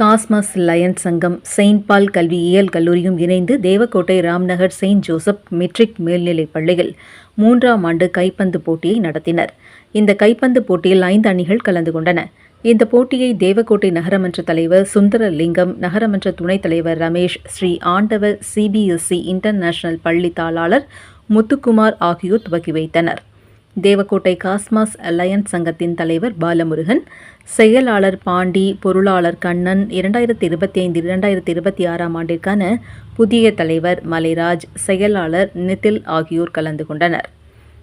Cosmos Lions சங்கம் Saint Paul கல்வியியல் கல்லூரியும் இணைந்து Devakottai Ramnagar Saint Joseph matric மேல்நிலைப் பள்ளியில் மூன்றாம் ஆண்டு கைப்பந்து போட்டியை நடத்தினர். இந்த கைப்பந்து போட்டியில் ஐந்து அணிகள் கலந்து கொண்டன. இந்த போட்டியை தேவக்கோட்டை நகரமன்ற தலைவர் சுந்தரலிங்கம் நகரமன்ற துணைத் தலைவர் ரமேஷ் ஸ்ரீ ஆண்டவர் சிபிஎஸ்இ இன்டர்நேஷனல் பள்ளி தாளாளர் முத்துக்குமார் ஆகியோர் துவக்கி வைத்தனர். தேவக்கோட்டை காஸ்மாஸ் அலையன்ஸ் சங்கத்தின் தலைவர் பாலமுருகன் செயலாளர் பாண்டி பொருளாளர் கண்ணன் இரண்டாயிரத்தி இருபத்தி ஐந்து இரண்டாயிரத்தி இருபத்தி ஆறாம் ஆண்டிற்கான புதிய தலைவர் மலைராஜ் செயலாளர் நிதில் ஆகியோர் கலந்து கொண்டனர்.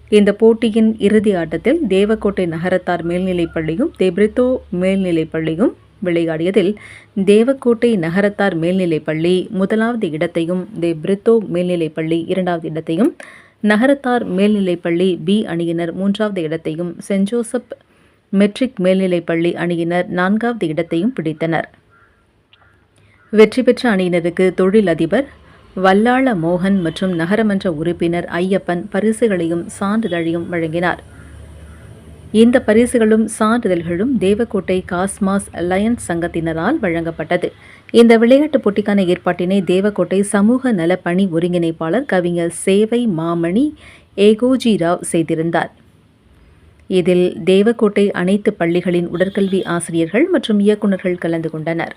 இந்த போட்டியின் இறுதி ஆட்டத்தில் தேவக்கோட்டை நகரத்தார் மேல்நிலைப்பள்ளியும் தெப்ரித்தோ மேல்நிலைப் பள்ளியும் விளையாடியதில் தேவக்கோட்டை நகரத்தார் மேல்நிலைப் பள்ளி முதலாவது இடத்தையும் தி பிரித்தோ பள்ளி இரண்டாவது இடத்தையும் நகரத்தார் மேல்நிலைப்பள்ளி பி அணியினர் மூன்றாவது இடத்தையும் சென்ட் ஜோசப் மெட்ரிக் மேல்நிலைப்பள்ளி அணியினர் நான்காவது இடத்தையும் பிடித்தனர். வெற்றி பெற்ற அணியினருக்கு தொழிலதிபர் வல்லாள மோகன் மற்றும் நகரமன்ற உறுப்பினர் ஐயப்பன் பரிசுகளையும் சான்றிதழையும் வழங்கினார். இந்த பரிசுகளும் சான்றிதழ்களும் தேவக்கோட்டை காஸ்மாஸ் லயன்ஸ் சங்கத்தினரால் வழங்கப்பட்டது. இந்த விளையாட்டுப் போட்டிக்கான ஏற்பாட்டினை தேவக்கோட்டை சமூக நலப்பணி ஒருங்கிணைப்பாளர் கவிஞர் சேவை மாமணி ஏகோஜி ராவ் செய்திருந்தார். இதில் தேவக்கோட்டை அனைத்து பள்ளிகளின் உடற்கல்வி ஆசிரியர்கள் மற்றும் இயக்குநர்கள் கலந்து கொண்டனர்.